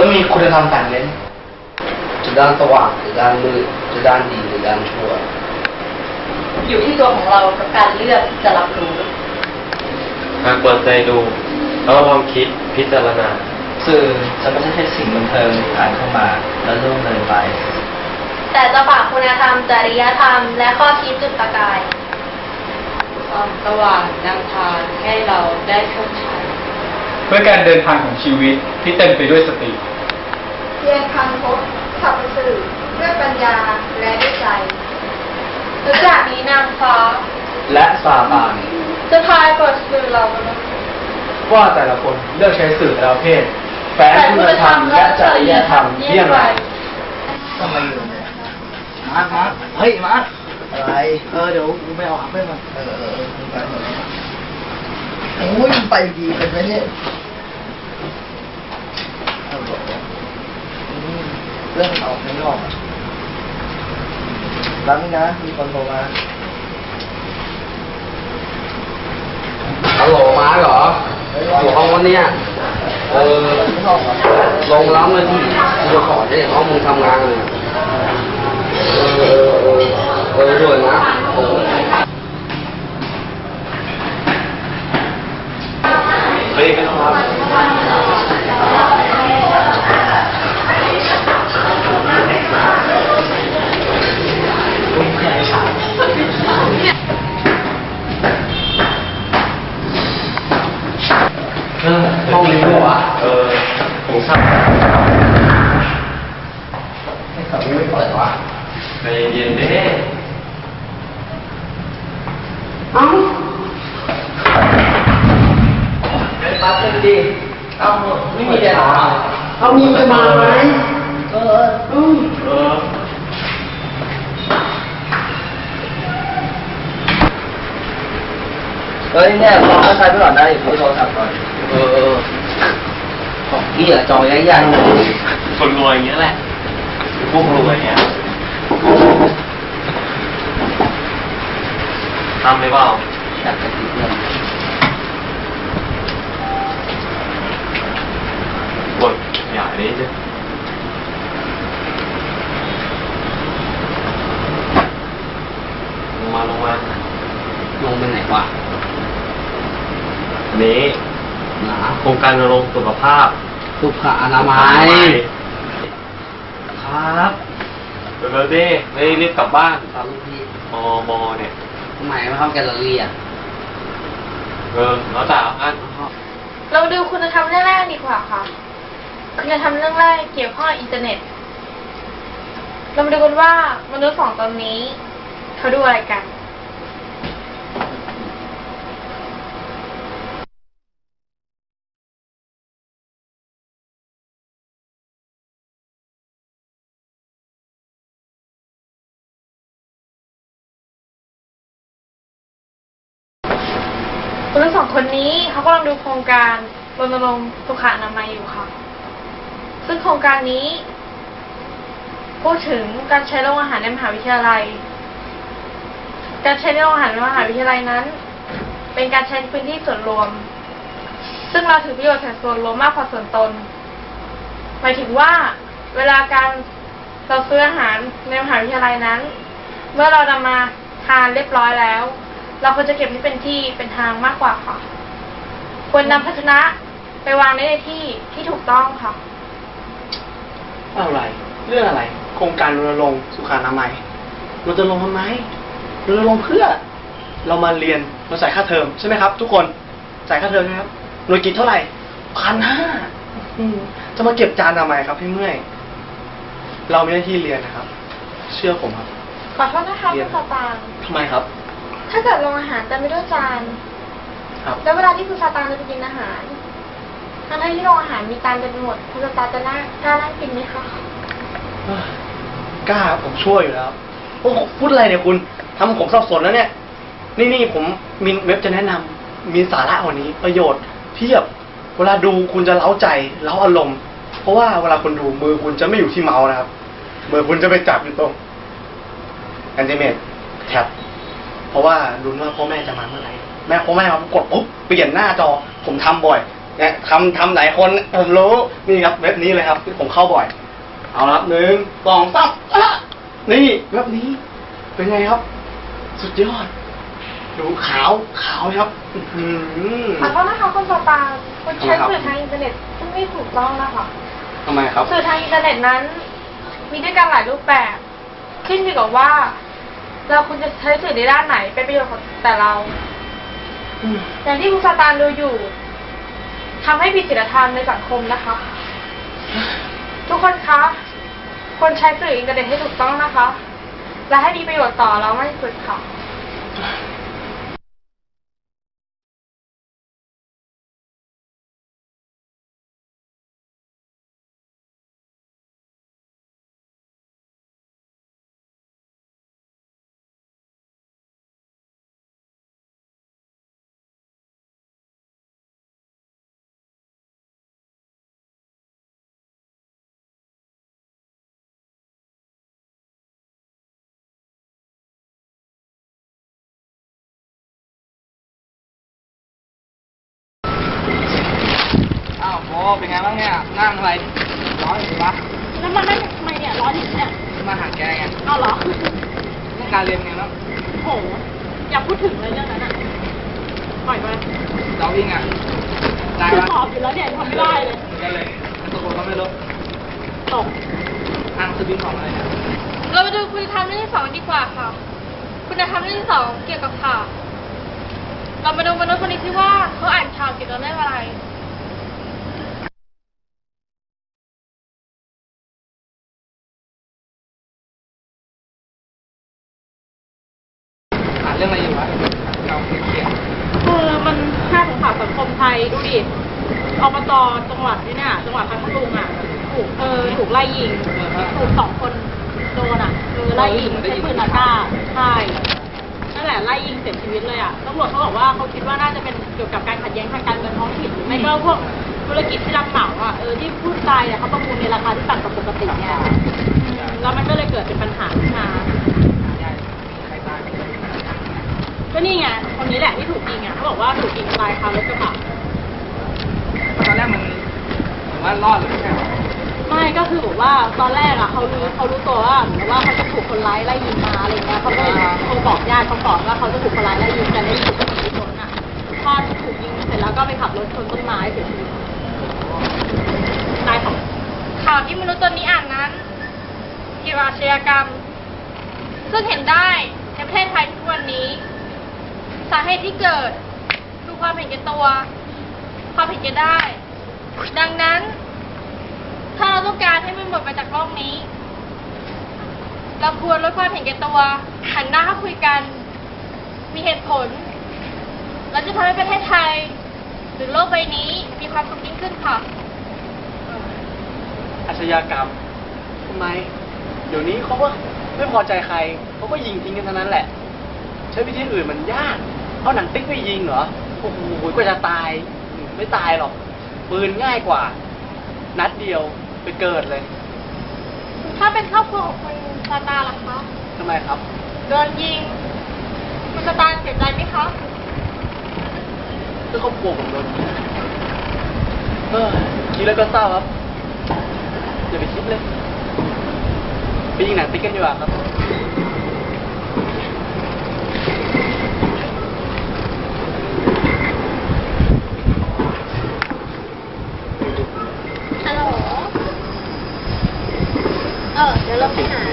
ล้วนมีคุณธรรมต่างเน้นจะด้านสว่างหรือด้านมืดจะด้านดีหรือด้านชั่ว อยู่ที่ตัวของเรากับการเลือกจะรับรู้หากเปิดใจดูแล้วลองคิดพิจารณาสื่อจะไม่ใช่แค่สิ่งบันเทิงผ่านเข้ามาแล้วล่วงเลยไป แต่จะฝากคุณธรรม จริยธรรม และข้อคิดจุดประกาย ความสว่างนำทางให้เราได้โชคชัยเพื่อการเดินทางของชีวิตที่เต็มไปด้วยสติ เพียงคันพบขับสื่อด้วยปัญญาและด้วยใจหรือจากนี้นางฟ้า และซาตานจะพายเปิดสื่อเรามนุษย์ว่าแต่ละคนเลือกใช้สื่อแต่ละประเภทแฝงคุณธรรมและจริยธรรมเยี่ยงไรทำไมอยู่เนี่ยมาร์คมาร์คเฮ้ยมาร์คอะไร เออเดี๋ยวกูไปเอาหาเพื่อนมาเออเออเออมึงไปหมดแล้วโอ้ยไปดีเป็นไหมเนี่ยเอาเหรออืม เรื่องออกข้างนอกอะรังนี้นะ มีคนโทรมาฮัลโหลมาเหรออยู่ห้องวันเนี้ยเออข้างนอกอะลงล้ำเลยที่กูจะขอจะเห็นห้องมึงทำงานเลยอะเออเออเออเออด่วนนะเออ เฮ้ยไม่ต้องรับ เออห้องนี้ด้วยวะ เออผมทราบ ให้เขาไม่เปิดวะ ใจเย็นๆเด้ เอ้าไปปั๊บเลยดิ เอ้า ไม่มีเด็กเอา มีไปมาไหมเอออืมเออเฮ้ยเนี่ยลองทักทายไปก่อนได้คุยโทรศัพท์ก่อน เออเออของพี่อะจองยยากๆคนรวยอย่างเงี้ยแหละพวกรวยเงี้ยทำเลยเปล่าอยากจะติดเพื่อนบท อย่านี้จ้ะลงมาลงมาลงไปไหนวะอันนี้หนาโครงการรณรงค์สุขภาพสุขอนามัยครับเร็วๆดิไม่รีบกลับบ้านครับพี่มอมอเนี่ยทำไมไม่เข้าแกลเลอรี่อะเออแล้วแต่ละอัน เรามาดูคุณธรรมเรื่องแรกดีกว่าค่ะ คุณธรรมเรื่องแรกเกี่ยวข้องกับอินเทอร์เน็ต เรามาดูกันว่ามนุษย์สองตนนี้ เขาดูอะไรกันคุณทั้งสองคนนี้เขากำลังดูโครงการรณรงค์สุขอนามัยอยู่ค่ะ ซึ่งโครงการนี้ พูดถึงการใช้โรงอาหารในมหาวิทยาลัย การใช้ในโรงอาหารในมหาวิทยาลัยนั้น เป็นการใช้พื้นที่ส่วนรวม ซึ่งเราถือประโยชน์แห่งส่วนรวมมากกว่าส่วนตน หมายถึงว่าเวลาการเราซื้ออาหารในมหาวิทยาลัยนั้น เมื่อเรานำมาทานเรียบร้อยแล้ว เราควรจะเก็บให้เป็นที่เป็นทางมากกว่าค่ะ ควรนำภาชนะไปวางในที่ที่ถูกต้องค่ะ อะไร เรื่องอะไร โครงการรณรงค์สุขอนามัยรณรงค์ทำไมรณรงค์เพื่อ เรามาเรียนเราจ่ายค่าเทอมใช่ไหมครับ ทุกคนจ่ายค่าเทอมใช่ไหมครับหน่วยกิจเท่าไหร่พันห้าจะมาเก็บจานทำไมครับพี่เมื่อย เรามีหน้าที่เรียนนะครับ เชื่อผมครับ ขอโทษนะคะเรีคุยนณสตางค์ทำไมครับ ถ้าเกิดโรงอาหารเต็มไปด้วยจาน ครับ แล้วเวลาที่คุณสตางค์จะไปกินอาหาร ทั้งที่โรงอาหารมีจานเต็มไปหมดคุณตาจะน่ากล้านั่งกินไหมคะกล้าผมช่วยอยู่แล้วโอ้พูดอะไรเนี่ยคุณทำผมสับสนแล้วเนี่ย นี่นี่ผมมีเว็บจะแนะนำมีสาระกว่านี้ประโยชน์เพียบ เวลาดูคุณจะเล้าใจเล้าอารมณ์ เพราะว่าเวลาคุณดูมือคุณจะไม่อยู่ที่เมาส์นะครับมือคุณจะไปจับอยู่ตรงแอนติเมตแท็บเพราะว่าลุ้นว่าพ่อแม่จะมาเมื่อไหร่แม่พ่อแม่มากดปุ๊บเปลี่ยนหน้าจอผมทำบ่อย เนี่ยทำทำหลายคนผมรู้นี่ครับเว็บนี้เลยครับที่ผมเข้าบ่อย เอาละครับหนึ่งสองสามอะนี่เว็บนี้ เป็นไงครับ สุดยอด ดูขาวขาวไหมครับอื้อหือ ขอโทษนะคะคุณสตาร์คุณใช้ทำไมครับสื่อทางอินเทอร์เน็ตซึ่งไม่ถูกต้องนะคะทำไมครับ สื่อทางอินเทอร์เน็ตนั้น มีด้วยกันหลายรูปแบบขึ้นอยู่กับว่า เราคุณจะใช้สื่อในด้านไหนเป็นประโยชน์กับแต่เรา อย่างที่คุณสตาร์ดูอยู่ ทำให้ผิดศีลธรรมในสังคมนะคะ ทุกคนคะ คนใช้สื่ออินเทอร์เน็ตให้ถูกต้องนะคะ และให้มีประโยชน์ต่อเราไม่สุดค่ะ เป็นไงบ้างเนี่ยนั่งอะไรร้อนอยู่ปะแล้วมันได้ทำไมเนี่ยร้อนอยู่เนี่ยมาหาแกไงเอาเหรอเรื่องการเรียนเป็นไงบ้างโหอย่าพูดถึงเลยเรื่องนั้นอะปล่อยไปเราวิ่งอะได้คือปะสอบอยู่แล้วเนี่ยทำไม่ได้เลยได้เลยตกลงก็ไม่รู้ตกทางสบินของอะไรเนี่ยเราไปดูคุณธรรมเรื่องที่สองดีกว่าค่ะ คุณธรรมเรื่องที่สองเกี่ยวกับข่าวเรามาดูมนุษย์คนนี้ที่ว่าเขาอ่านข่าวเกี่ยวกับเรื่องอะไร อ่านเรื่องอะไรอยู่วะเราเขียน คือมันค่าของข่าวสังคมไทยดูดิ อบตจังหวัดนี่เนี่ยจังหวัดพัทลุงอะถูกเออถูกไล่ยิงเออฮะถูกสองคนโดนอะคือไล่ยิงใช้ปืนอากาศใช่นั่นแหละไล่ยิงเสียชีวิตเลยอะตำรวจเขาบอกว่าเขาคิดว่าน่าจะเป็นเกี่ยวกับการขัดแย้งทางการเมืองท้องถิ่นหรือไม่ก็พวกธุรกิจที่รับเหมาอะเออที่ผู้ตายเนี่ยเขาประมูลในราคาที่ต่ำกว่าปกติเนี่ยอืมแล้วมันก็เลยเกิดเป็นปัญหาขึ้นมาใครตายก็นี่ไงคนนี้แหละที่ถูกยิงอะเขาบอกว่าถูกยิงตายคารถกระบะ ตอนแรกมันเหมือน ว่ารอดหรือไม่ใช่หรอไม่ก็คือบอกว่าตอนแรกอะเขารู้เขารู้ตัวว่าเหมือนว่าเขาจะถูกคนร้ายไล่ยิงมาอะไรเงี้ยเขาก็เลยโทรบอกญาติเขาก่อนว่าเขาจะถูกคนร้ายไล่ยิงแต่ได้ยินก็หนีพ้นอะพอถูกยิงเสร็จแล้วก็ไปขับรถชนต้นไม้เสียชีวิตตายสองข่าวที่มนุษย์ตัวนี้อ่านนั้นเกี่ยวกับอาชญากรรม ซึ่งเห็นได้ในประเทศไทยทุกวันนี้ สาเหตุที่เกิดคือความเห็นแก่ตัว ความเห็นแก่ได้ ดังนั้น ถ้าเราต้องการให้มันหมดไปจากโลกนี้ เราควรลดความเห็นแก่ตัวหันหน้าคุยกัน มีเหตุผล เราจะทำให้ประเทศไทย หรือโลกใบนี้มีความสุขยิ่งขึ้นค่ะ อาชญากรรมทำไม เดี๋ยวนี้เขาก็ไม่พอใจใครเขาก็ยิงทิ้งกันทั้งนั้นแหละ ใช้วิธีอื่นมันยาก เอาหนังติ๊กไปยิงเหรอ โอ้โหกว่าจะตาย ไม่ตายหรอก ปืนง่ายกว่า นัดเดียวไปเกิดเลยถ้าเป็นครอบครัวของคุณซาตาล่ะคะทำไมครับ โดนยิง คุณซาตาเสียใจไหมคะก็ครอบครัวผมโดนยิงเออคิดแล้วก็เศร้าครับอย่าไปคิดเลยไปยิงหนังติ๊กกันดีกว่าครับ ฮัลโหล เอ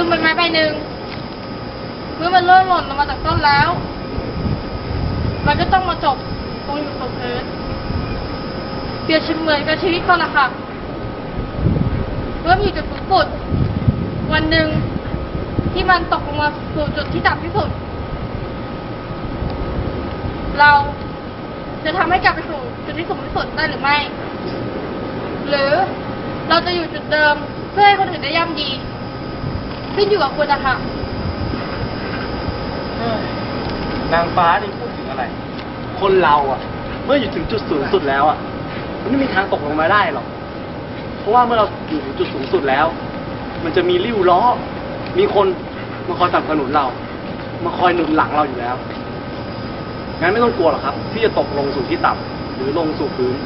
ซึ่งใบไม้ใบหนึ่ง เมื่อมันเริ่มหล่นลงมาจากต้นแล้ว มันก็ต้องมาจบตรงอยู่ตรงพื้นเปรียบเสมือนกับชีวิตคนละค่ะเมื่อมันอยู่จุดสูงสุด วันหนึ่งที่มันตกลงมาสู่จุดที่ต่ำที่สุด เราจะทำให้กลับไปสู่จุดที่สูงที่สุดได้หรือไม่ หรือเราจะอยู่จุดเดิมเพื่อให้คนอื่นได้ย่ำดี ขึ้นอยู่กับคุณนะคะนางฟ้านี่พูดถึงอะไร คนเราอะ เมื่ออยู่ถึงจุดสูงสุดแล้วอะ มันไม่มีทางตกลงมาได้หรอก เพราะว่าเมื่อเราอยู่ถึงจุดสูงสุดแล้ว มันจะมีริ้วล้อ มีคนมาคอยสนับสนุนเรา มาคอยหนุนหลังเราอยู่แล้ว งั้นไม่ต้องกลัวหรอกครับ ที่จะตกลงสู่ที่ต่ำหรือลงสู่พื้น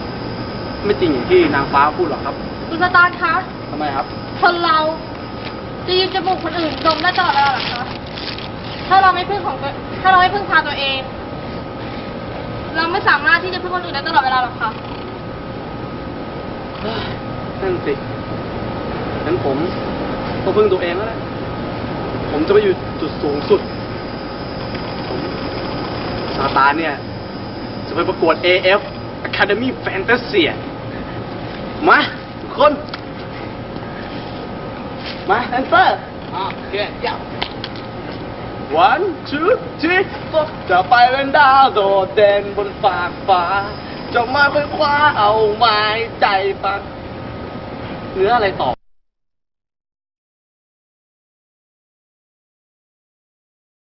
ไม่จริงอย่างที่นางฟ้าพูดหรอกครับ คุณสตาร์คะทำไมครับ คนเรา จะยืนจมูกคนอื่นดมได้ตลอดเวลาเหรอคะถ้าเราไม่พึ่งของตัวถ้าเราไม่พึ่งพาตัวเอง เราไม่สามารถที่จะพึ่งคนอื่นได้ตลอดเวลาหรอกค่ะนั่นสิงั้นผมต้องพึ่งตัวเองแล้วแหละผมจะไปอยู่จุดสูงสุดผมซาตานเนี่ย จะไปประกวด AF Academy Fantasy มา ทุกคน มาแดนเซอร์อ่าโอเคเดี๋ยว one two three four จะไปเป็นดาวโดดเด่นบนฟากฟ้า จะมาค่อยคว้าเอาไม้ใจปักเนื้ออะไรต่อ